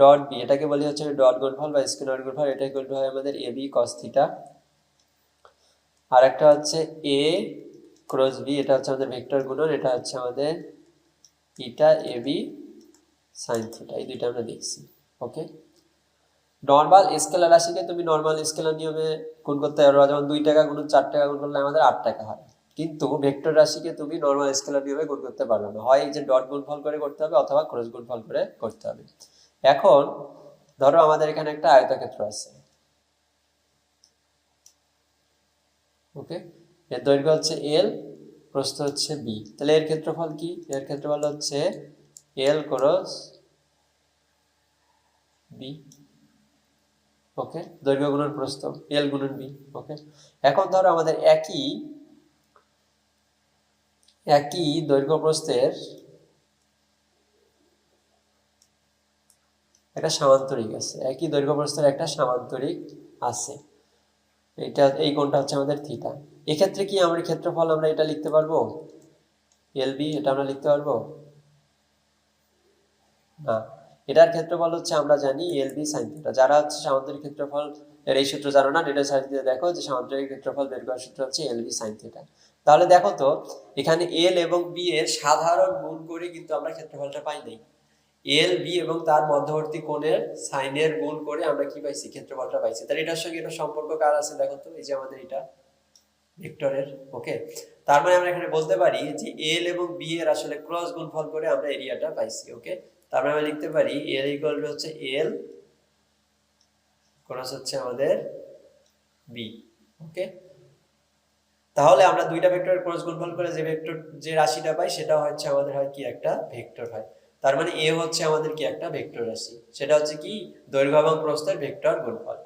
Dot B এটাকে বলি হচ্ছে ডট গুণফল বা স্কেলার গুণফল, এটা ইকুয়াল হয় আমাদের এ বি কস থিটা আর একটা হচ্ছে এ ক্রস বি এটা হচ্ছে আমাদের ভেক্টর গুণন, এটা হচ্ছে আমাদের ইটা এ বি সাইন থিটা এই দুইটা আমরা দেখছি ওকে নর্মাল স্কেলার রাশিকে তুমি নর্মাল স্কেলার নিয়মে গুণ করতে পারো, যেমন দুই টাকা গুণ চার টাকা গুণ করলে আমাদের আট টাকা হয় কিন্তু ভেক্টর রাশিকে তুমি নর্মাল স্কেলার নিয়মে গুণ করতে পারবে না। হয় যে ডট গুণফল করে করতে হবে অথবা ক্রস গুণফল করে করতে হবে। এখন ধরো আমাদের এখানে একটা আয়তক্ষেত্র আছে। ওকে এর দৈর্ঘ্য হচ্ছে এল প্রস্থ হচ্ছে বি তাহলে এর ক্ষেত্রফল কি? এর ক্ষেত্রফল হচ্ছে এল ক্রস বি ওকে দৈর্ঘ্য গুণন প্রস্থ এল গুণন বি ওকে এখন ধরো আমাদের একই একই দৈর্ঘ্য প্রস্থের একটা সামান্তরিক আছে। একই দৈর্ঘ্য প্রস্থের একটা সামান্তরিক আছে। এটা, এই কোণটা হচ্ছে আমাদের থিটা এক্ষেত্রে কি আমার ক্ষেত্রফল আমরা এটা লিখতে পারব? এল বি এটা আমরা লিখতে পারব? না। এটার ক্ষেত্রফল হচ্ছে আমরা জানি এল বি সাইন থিটা যারা হচ্ছে সামান্তরিক ক্ষেত্রফল এর এই সূত্র জানো না এটা সাইড দিয়ে দেখো যে সামান্তরিক ক্ষেত্রফল বের করার সূত্র হচ্ছে এল বি সাইন থিটা তাহলে দেখো তো, এখানে এল এবং বি এর সাধারণ গুণ করে কিন্তু আমরা ক্ষেত্রফলটা পাই নাই। এল বি এবং তার মধ্যবর্তী কোণের সাইনের গুণ করে আমরা কি পাইছি? ক্ষেত্রফলটা পাইছি। তাহলে এটার সঙ্গে এটা সম্পর্ক কার আছে দেখো তো? এই যে আমাদের এটা ভেক্টরের ওকে তার মানে আমরা এখানে বলতে পারি যে এল এবং বি এর আসলে ক্রস গুণফল করে আমরা এরিয়াটা পাইছি ওকে তার মানে আমরা লিখতে পারি এল ইকুয়াল টু হচ্ছে এল ক্রস হচ্ছে আমাদের বি ওকে তাহলে আমরা দুইটা ভেক্টরের ক্রস গুণফল করে যে ভেক্টর, যে রাশিটা পাই সেটা হচ্ছে আমাদের হয় কি একটা ভেক্টর হয়। তার মানে এ হচ্ছে আমাদের কি একটা ভেক্টর রাশি। সেটা হচ্ছে কি দৈর্ঘ্য এবং প্রস্থের ভেক্টর গুণফল।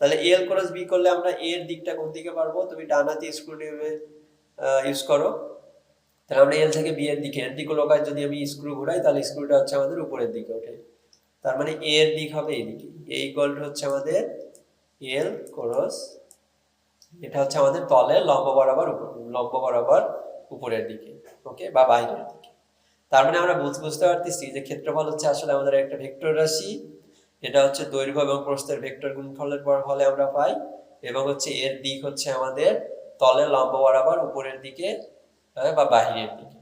তাহলে এল ক্রস বি করলে আমরা এর দিকটা কোন দিকে পারব তুমি ডান হাতে স্ক্রু নিয়মে ইউজ করো। তাহলে আমরা এল থেকে বি এর দিকে এর দিকে লোকায় যদি আমি স্ক্রু ঘুরাই, তাহলে স্ক্রুটা হচ্ছে আমাদের উপরের দিকে ওঠে। তার মানে এ এর দিক হবে এইদিকে এই গোলটা হচ্ছে আমাদের এল ক্রস এটা হচ্ছে আমাদের তলে লম্ব বরাবর লম্ব বরাবর উপরের দিকে ওকে বা বাইরের দিকে। তার মানে আমরা বুঝ- বুঝতে পারতেছি যে ক্ষেত্রফল হচ্ছে আসলে আমাদের একটা ভেক্টর রাশি, এটা হচ্ছে দৈর্ঘ্য এবং প্রস্থের ভেক্টর গুণফলের পর ফলে আমরা পাই, এবং হচ্ছে এর দিক হচ্ছে আমাদের তলে লম্ব বরাবর উপরের দিকে বা বাহিরের দিকে।